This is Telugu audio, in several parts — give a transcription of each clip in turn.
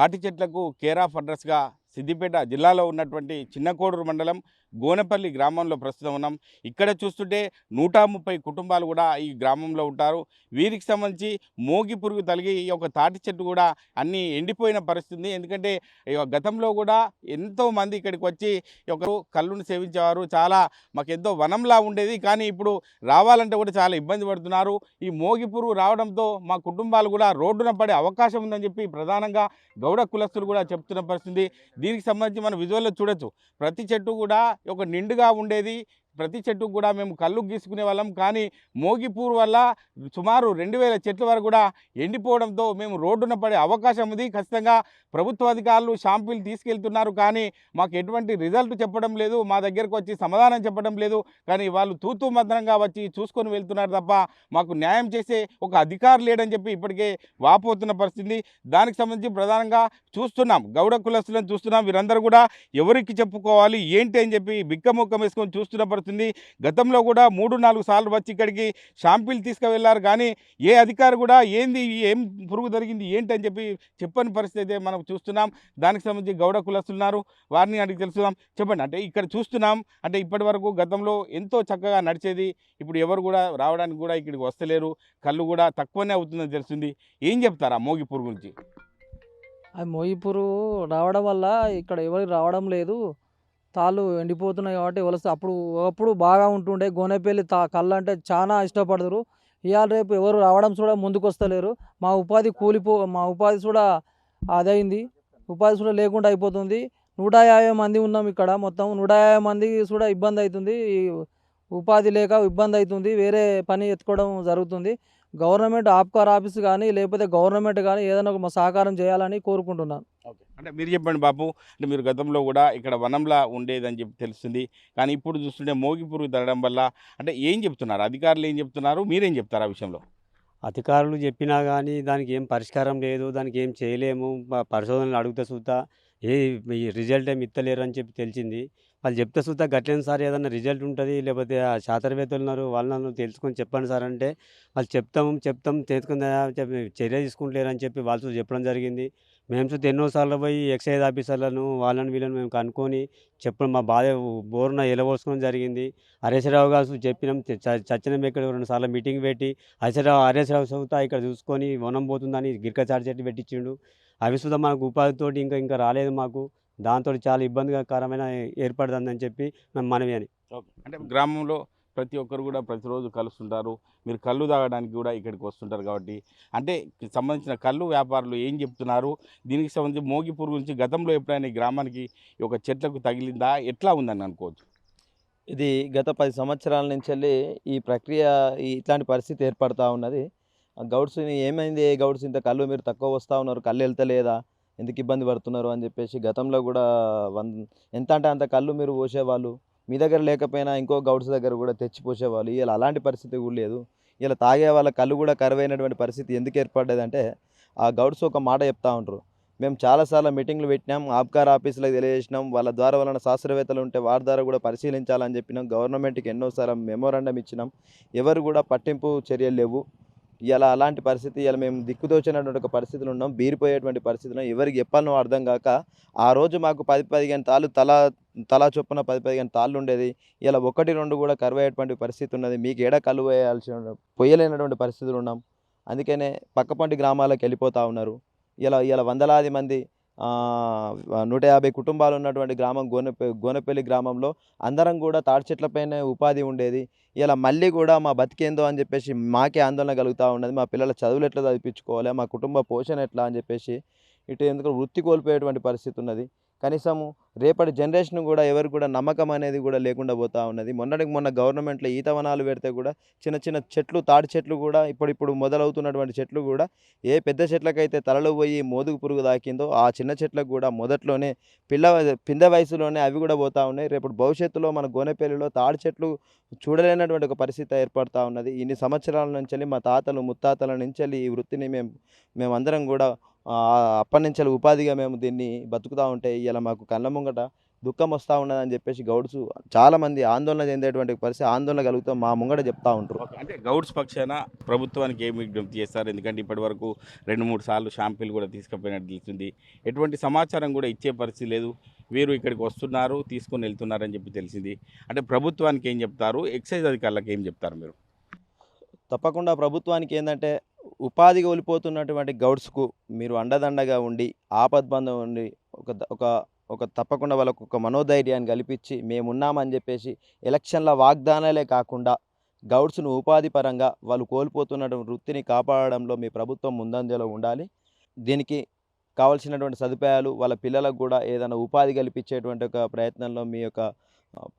తాటి చెట్లకు కేర్ ఆఫ్ అడ్రస్గా సిద్దిపేట జిల్లాలో ఉన్నటువంటి చిన్నకోడూరు మండలం గోనపల్లి గ్రామంలో ప్రస్తుతం ఉన్నాం. ఇక్కడ చూస్తుంటే నూట ముప్పై కుటుంబాలు కూడా ఈ గ్రామంలో ఉంటారు. వీరికి సంబంధించి మోగి పురుగు తలిగి ఈ యొక్క తాటి చెట్టు కూడా అన్నీ ఎండిపోయిన పరిస్థితి ఎందుకంటే ఈ యొక్క గతంలో కూడా ఎంతో మంది ఇక్కడికి వచ్చి ఒకరు కళ్ళును సేవించేవారు. చాలా మాకు ఎంతో వనంలా ఉండేది. కానీ ఇప్పుడు రావాలంటే కూడా చాలా ఇబ్బంది పడుతున్నారు. ఈ మోగి పురుగు రావడంతో మా కుటుంబాలు కూడా రోడ్డున పడే అవకాశం ఉందని చెప్పి ప్రధానంగా గౌడ కులస్తులు కూడా చెప్తున్న పరిస్థితి. దీనికి సంబంధించి మనం విజువల్లో చూడొచ్చు. ప్రతి చెట్టు కూడా ఒక నిండుగా ఉండేది. ప్రతి చెట్టుకు కూడా మేము కళ్ళు గీసుకునే వాళ్ళం. కానీ మోగిపూర్ వల్ల సుమారు రెండు వేల చెట్ల వరకు కూడా ఎండిపోవడంతో మేము రోడ్డున పడే అవకాశం ఉంది. ఖచ్చితంగా ప్రభుత్వ అధికారులు షాంపీలు తీసుకెళ్తున్నారు. కానీ మాకు ఎటువంటి రిజల్ట్ చెప్పడం లేదు. మా దగ్గరకు వచ్చి సమాధానం చెప్పడం లేదు. కానీ వాళ్ళు తూతూ మంత్రంగా వచ్చి చూసుకొని వెళ్తున్నారు తప్ప మాకు న్యాయం చేసే ఒక అధికారు లేడని చెప్పి ఇప్పటికే వాపోతున్న పరిస్థితి. దానికి సంబంధించి ప్రధానంగా చూస్తున్నాం. గౌడ కులస్తులను చూస్తున్నాం. వీరందరూ కూడా ఎవరికి చెప్పుకోవాలి ఏంటి అని చెప్పి బిక్కముక్కం వేసుకొని చూస్తున్న పరిస్థితి గతంలో కూడా మూడు నాలుగు సార్లు వచ్చి ఇక్కడికి షాంపిల్ తీసుకువెళ్ళారు కానీ ఏ అధికారి కూడా ఏంది ఏం పురుగు జరిగింది ఏంటి అని చెప్పి చెప్పని పరిస్థితి అయితే మనం చూస్తున్నాం. దానికి సంబంధించి గౌడ కులస్తులు ఉన్నారు. వారిని అడిగి తెలుసుకుందాం. చెప్పండి అంటే ఇక్కడ చూస్తున్నాం. అంటే ఇప్పటి వరకు గతంలో ఎంతో చక్కగా నడిచేది ఇప్పుడు ఎవరు కూడా రావడానికి కూడా ఇక్కడికి వస్తలేరు. కళ్ళు కూడా తక్కువనే అవుతుందని తెలిసింది ఏం చెప్తారా మోగి పురుగు గురించి? ఆ మోగి పురుగు రావడం వల్ల ఇక్కడ ఎవరు రావడం లేదు. తాళ్ళు ఎండిపోతున్నాయి కాబట్టి వలస అప్పుడు ఒకప్పుడు బాగా ఉంటుండే. గోనెపల్లి తా కళ్ళు అంటే చాలా ఇష్టపడదురు ఇవాళ రేపు ఎవరు రావడం కూడా ముందుకు వస్తలేరు మా ఉపాధి కూలిపో మా ఉపాధి కూడా అదైంది. ఉపాధి కూడా లేకుండా అయిపోతుంది. నూట యాభై మంది ఉన్నాం ఇక్కడ మొత్తం. నూట యాభై మంది కూడా ఇబ్బంది అవుతుంది ఉపాధి లేక ఇబ్బంది అవుతుంది వేరే పని ఎత్తుకోవడం జరుగుతుంది. గవర్నమెంట్ ఆప్కార్ ఆఫీస్ కానీ లేకపోతే గవర్నమెంట్ కానీ ఏదైనా ఒక సహకారం చేయాలని కోరుకుంటున్నాను. ఓకే. అంటే మీరు చెప్పండి బాబు అంటే మీరు గతంలో కూడా ఇక్కడ వనంలా ఉండేదని చెప్పి తెలుస్తుంది. కానీ ఇప్పుడు చూస్తుంటే మోగి పురుగు తరగడం వల్ల అంటే ఏం చెప్తున్నారు? అధికారులు ఏం చెప్తున్నారు? మీరేం చెప్తారు ఆ విషయంలో? అధికారులు చెప్పినా కానీ దానికి ఏం పరిష్కారం లేదు దానికి ఏం చేయలేము. పరిశోధనలు అడుగుతా చూస్తా ఏ ఈ రిజల్ట్ ఏమి ఇత్తలేరు అని చెప్పి తెలిసింది. వాళ్ళు చెప్తే చూస్తా గట్లేని సార్ ఏదన్నా రిజల్ట్ ఉంటుంది లేకపోతే ఆ శాస్త్రవేత్తలు ఉన్నారు వాళ్ళను తెలుసుకొని చెప్పండి సార్ అంటే వాళ్ళు చెప్తాం చెప్తాం తెలుసుకుందా చర్య తీసుకుంటలేరు అని చెప్పి వాళ్ళు చెప్పడం జరిగింది. మేము చూస్తే ఎన్నోసార్లు పోయి ఎక్సైజ్ ఆఫీసర్లను వాళ్ళని వీళ్ళని మేము కనుక్కొని చెప్పడం మా బాధ బోరున ఎలవోసుకోవడం జరిగింది. హరేశ్వరరావు గారు చెప్పినాం చచ్చినాం ఇక్కడ రెండు సార్లు మీటింగ్ పెట్టి హరేశ్వరరావు హరేశ్వరరావు చదువుతా ఇక్కడ చూసుకొని వనం పోతుందని గిరిక చాటి చెట్టు పెట్టించిండు. అవి సుధా మనకు ఉపాధితోటి ఇంకా ఇంకా రాలేదు మాకు. దాంతో చాలా ఇబ్బందికరమైన ఏర్పడుతుందని చెప్పి మేము మనవి అని. అంటే గ్రామంలో ప్రతి ఒక్కరు కూడా ప్రతిరోజు కలుస్తుంటారు. మీరు కళ్ళు తాగడానికి కూడా ఇక్కడికి వస్తుంటారు కాబట్టి. అంటే సంబంధించిన కళ్ళు వ్యాపారులు ఏం చెప్తున్నారు? దీనికి సంబంధించి మోగి పురుగు నుంచి గతంలో ఎప్పుడైనా ఈ గ్రామానికి ఈ ఒక చెట్లకు తగిలిందా? ఎట్లా ఉందని అనుకోవచ్చు? ఇది గత పది సంవత్సరాల నుంచి వెళ్ళి ఈ ప్రక్రియ ఇట్లాంటి పరిస్థితి ఏర్పడతా ఉన్నది. గౌడ్స్ని ఏమైంది? ఏ గౌడ్స్ ఇంత కళ్ళు మీరు తక్కువ వస్తూ ఉన్నారు? కళ్ళు వెళ్తలేదా? ఎందుకు ఇబ్బంది పడుతున్నారు? అని చెప్పేసి గతంలో కూడా వన్ ఎంత అంటే అంత కళ్ళు మీరు పోసేవాళ్ళు? మీ దగ్గర లేకపోయినా ఇంకో గౌడ్స్ దగ్గర కూడా తెచ్చిపోసేవాళ్ళు. ఇలా అలాంటి పరిస్థితి కూడా లేదు. ఇలా తాగే వాళ్ళ కళ్ళు కూడా కరువైనటువంటి పరిస్థితి ఎందుకు ఏర్పడ్డదంటే ఆ గౌడ్స్ ఒక మాట చెప్తా ఉంటారు మేము చాలాసార్లు మీటింగ్లు పెట్టినాం ఆబ్కార్ ఆఫీసులకు తెలియజేసినాం వాళ్ళ ద్వారా వలన శాస్త్రవేత్తలు ఉంటే వారి ద్వారా కూడా పరిశీలించాలని చెప్పినాం గవర్నమెంట్కి ఎన్నోసార్లు మెమోరాండం ఇచ్చినాం. ఎవరు కూడా పట్టింపు చర్యలు లేవు. ఇలా అలాంటి పరిస్థితి ఇలా మేము దిక్కుదోచినటువంటి ఒక పరిస్థితులు ఉన్నాం బీరిపోయేటువంటి పరిస్థితులు ఎవరికి చెప్పాలనో అర్థం కాక ఆ రోజు మాకు పది పదిహేను తాళ్ళు తలా తలా చొప్పున పది పదిహేను తాళ్ళు ఉండేది. ఇలా ఒకటి రెండు కూడా కరువయ్యేటువంటి పరిస్థితి ఉన్నది. మీకు ఏడ కలువ వేయాల్సిన పొయ్యలేనటువంటి పరిస్థితులు ఉన్నాం. అందుకనే పక్కపంటి గ్రామాలకు వెళ్ళిపోతూ ఉన్నారు. ఇలా ఇలా వందలాది మంది నూట యాభై కుటుంబాలు ఉన్నటువంటి గ్రామం గోనెప గోనెపల్లి గ్రామంలో అందరం కూడా తాడి చెట్లపైనే ఉపాధి ఉండేది. ఇలా మళ్ళీ కూడా మా బతికేందో అని చెప్పేసి మాకే ఆందోళన కలుగుతూ ఉన్నది. మా పిల్లల చదువులు ఎట్లా చదివించుకోవాలి? మా కుటుంబ పోషణ ఎట్లా అని చెప్పేసి ఇటు ఎందుకు వృత్తి కోల్పోయేటువంటి పరిస్థితి ఉన్నది. కనీసము రేపటి జనరేషన్ కూడా ఎవరు కూడా నమ్మకం అనేది కూడా లేకుండా పోతా ఉన్నది. మొన్నటికి మొన్న గవర్నమెంట్లో ఈత వనాలు పెడితే కూడా చిన్న చిన్న చెట్లు తాడి చెట్లు కూడా ఇప్పుడిప్పుడు మొదలవుతున్నటువంటి చెట్లు కూడా ఏ పెద్ద చెట్లకైతే తలలో పోయి మోదుగు పురుగు తాకిందో ఆ చిన్న చెట్లకు కూడా మొదట్లోనే పిల్ల పింద వయసులోనే అవి కూడా పోతా ఉన్నాయి. రేపు భవిష్యత్తులో మన గోనెపల్లిలో తాడి చెట్లు చూడలేనటువంటి ఒక పరిస్థితి ఏర్పడతా ఉన్నది. ఇన్ని సంవత్సరాల నుంచి మా తాతలు ముత్తాతల నుంచి ఈ వృత్తిని మేము మేమందరం కూడా అప్పటి నుంచి ఉపాధిగా మేము దీన్ని బతుకుతూ ఉంటే ఇలా మాకు కళ్ళ ముంగట దుఃఖం వస్తూ ఉన్నదని చెప్పేసి గౌడ్స్ చాలామంది ఆందోళన చెందేటువంటి పరిస్థితి ఆందోళన కలుగుతాం మా ముంగట చెప్తా ఉంటారు. అంటే గౌడ్స్ పక్షాన ప్రభుత్వానికి ఏమి విజ్ఞప్తి చేస్తారు? ఎందుకంటే ఇప్పటి వరకు రెండు మూడు సార్లు షాంపిల్ కూడా తీసుకుపోయినట్టు తెలుస్తుంది. ఎటువంటి సమాచారం కూడా ఇచ్చే పరిస్థితి లేదు. వీరు ఇక్కడికి వస్తున్నారు తీసుకొని వెళ్తున్నారని చెప్పి తెలిసింది. అంటే ప్రభుత్వానికి ఏం చెప్తారు? ఎక్సైజ్ అధికారులకు ఏం చెప్తారు మీరు? తప్పకుండా ప్రభుత్వానికి ఏంటంటే ఉపాధి కోల్పోతున్నటువంటి గౌడ్స్కు మీరు అండదండగా ఉండి ఆపద్బంధం ఉండి ఒక ఒక ఒక తప్పకుండా వాళ్ళకు ఒక మనోధైర్యాన్ని కల్పించి మేమున్నామని చెప్పేసి ఎలక్షన్ల వాగ్దానాలే కాకుండా గౌడ్స్ను ఉపాధి పరంగా వాళ్ళు కోల్పోతున్నటువంటి వృత్తిని కాపాడడంలో మీ ప్రభుత్వం ముందంజలో ఉండాలి. దీనికి కావాల్సినటువంటి సదుపాయాలు వాళ్ళ పిల్లలకు కూడా ఏదైనా ఉపాధి కల్పించేటువంటి ఒక ప్రయత్నంలో మీ యొక్క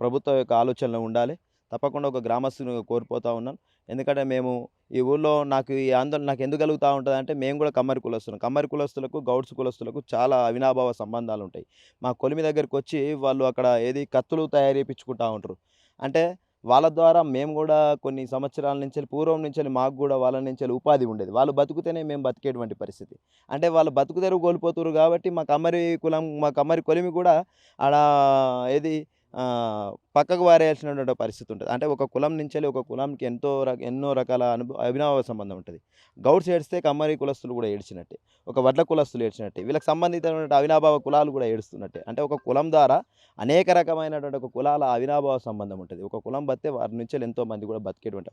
ప్రభుత్వం యొక్క ఆలోచనలో ఉండాలి. తప్పకుండా ఒక గ్రామస్తుని కోల్పోతూ ఉన్నాను ఎందుకంటే మేము ఈ ఊళ్ళో నాకు ఈ ఆందోళన నాకు ఎందుకు కలుగుతూ ఉంటుంది అంటే మేము కూడా కమ్మరి కులస్తున్నాం కమ్మరి కులస్తులకు గౌడ్స్ కులస్తులకు చాలా అవినాభావ సంబంధాలు ఉంటాయి. మా కొలిమి దగ్గరికి వచ్చి వాళ్ళు అక్కడ ఏది కత్తులు తయారు చేయించుకుంటూ ఉంటారు. అంటే వాళ్ళ ద్వారా మేము కూడా కొన్ని సంవత్సరాల నుంచి పూర్వం నుంచి మాకు కూడా వాళ్ళ నుంచి ఉపాధి ఉండేది. వాళ్ళు బతుకుతేనే మేము బతికేటువంటి పరిస్థితి. అంటే వాళ్ళు బతుకు తెరువు కోల్పోతున్నారు కాబట్టి మా కమ్మరి కులం మా కమ్మరి కొలిమి కూడా ఆడ ఏది పక్కకు వారేయాల్సినటువంటి పరిస్థితి ఉంటుంది. అంటే ఒక కులం నుంచి ఒక కులంకి ఎంతో రక- ఎన్నో రకాల అనుభవ అభినవ సంబంధం ఉంటుంది. గౌడ్స్ ఏడిస్తే కమ్మరి కులస్తులు కూడా ఏడ్చినట్టే. ఒక వడ్ల కులస్తులు ఏడ్చినట్టే. వీళ్ళకి సంబంధితమైనటువంటి అవినాభావ కులాలు కూడా ఏడుస్తున్నట్టే. అంటే ఒక కులం ద్వారా అనేక రకమైనటువంటి ఒక కులాల అవినాభావ సంబంధం ఉంటుంది. ఒక కులం బతే వారి నుంచి ఎంతో మంది కూడా బతికేటువంటి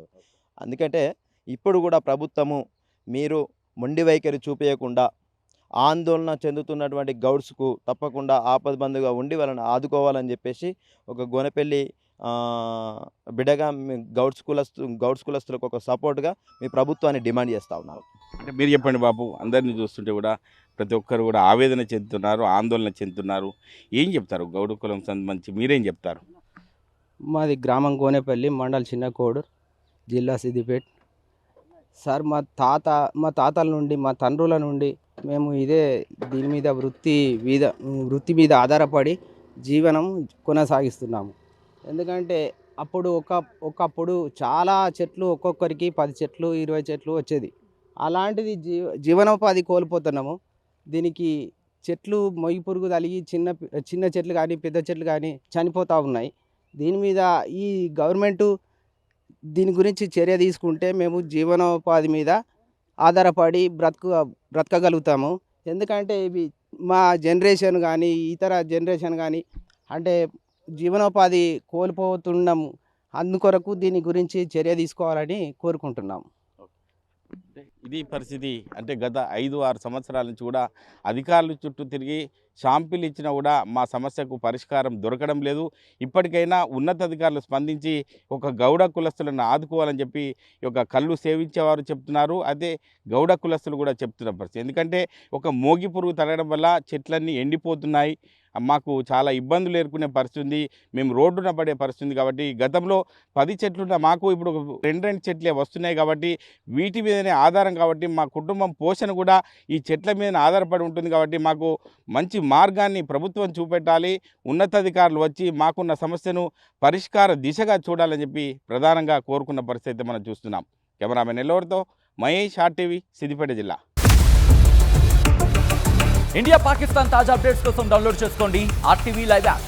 అందుకంటే ఇప్పుడు కూడా ప్రభుత్వము మీరు మొండి వైఖరి చూపించకుండా ఆందోళన చెందుతున్నటువంటి గౌడ్స్కు తప్పకుండా ఆపదబందుగా ఉండి వాళ్ళని ఆదుకోవాలని చెప్పేసి ఒక గోనెపల్లి మీ గౌడ్స్ కులస్తు గౌడ్స్ కులస్తులకు ఒక సపోర్ట్గా మీ ప్రభుత్వాన్ని డిమాండ్ చేస్తూ ఉన్నారు. అంటే మీరు చెప్పండి బాబు అందరినీ చూస్తుంటే కూడా ప్రతి ఒక్కరు కూడా ఆవేదన చెందుతున్నారు ఆందోళన చెందుతున్నారు. ఏం చెప్తారు గౌడ కులం సంబంధించి? మీరేం చెప్తారు? మాది గ్రామం కోనేపల్లి మండల్ చిన్న కోడూరు జిల్లా సిద్దిపేట్. సార్ మా తాత మా తాతల నుండి మా తండ్రుల నుండి మేము ఇదే దీని మీద వృత్తి మీద వృత్తి మీద ఆధారపడి జీవనం కొనసాగిస్తున్నాము. ఎందుకంటే అప్పుడు ఒక ఒకప్పుడు చాలా చెట్లు ఒక్కొక్కరికి పది చెట్లు ఇరవై చెట్లు వచ్చేది. అలాంటిది జీవ జీవనోపాధి కోల్పోతున్నాము. దీనికి చెట్లు మొయ్యి పురుగు తలిగి చిన్న చిన్న చెట్లు కానీ పెద్ద చెట్లు కానీ చనిపోతూ ఉన్నాయి. దీని మీద ఈ గవర్నమెంటు దీని గురించి చర్య తీసుకుంటే మేము జీవనోపాధి మీద ఆధారపడి బ్రతుకు బ్రతకగలుగుతాము. ఎందుకంటే ఇవి మా జనరేషన్ కానీ ఇతర జనరేషన్ కానీ అంటే జీవనోపాధి కోల్పోతున్నాము. అందుకొరకు దీని గురించి చర్య తీసుకోవాలని కోరుకుంటున్నాము. ఇది పరిస్థితి. అంటే గత ఐదు ఆరు సంవత్సరాల నుంచి కూడా అధికారులు చుట్టూ తిరిగి షాంపిల్ ఇచ్చినా కూడా మా సమస్యకు పరిష్కారం దొరకడం లేదు. ఇప్పటికైనా ఉన్నతాధికారులు స్పందించి ఒక గౌడ కులస్తులను ఆదుకోవాలని చెప్పి ఒక కళ్ళు సేవించేవారు చెప్తున్నారు. అదే గౌడ కులస్తులు కూడా చెప్తున్న పరిస్థితి. ఎందుకంటే ఒక మోగి పురుగు తరగడం వల్ల చెట్లన్నీ ఎండిపోతున్నాయి. మాకు చాలా ఇబ్బందులు ఎదుర్కొనే పరిస్థితి ఉంది. మేము రోడ్డున పడే పరిస్థితి ఉంది కాబట్టి గతంలో పది చెట్లున్న మాకు ఇప్పుడు రెండు రెండు చెట్లే వస్తున్నాయి కాబట్టి వీటి మీదనే ఆధారం కాబట్టి మా కుటుంబం పోషణ కూడా ఈ చెట్ల మీద ఆధారపడి ఉంటుంది కాబట్టి మాకు మంచి మార్గాన్ని ప్రభుత్వం చూపెట్టాలి. ఉన్నతాధికారులు వచ్చి మాకున్న సమస్యను పరిష్కార దిశగా చూడాలని చెప్పి ప్రధానంగా కోరుకున్న పరిస్థితి మనం చూస్తున్నాం. కెమెరామెన్ ఎల్లవరితో మహేష్ ఆర్టీవీ సిద్దిపేట జిల్లా. ఇండియా పాకిస్తాన్ తాజా అప్డేట్స్ కోసం డౌన్లోడ్ చేసుకోండి ఆర్టీవీ లైవ్ యాప్.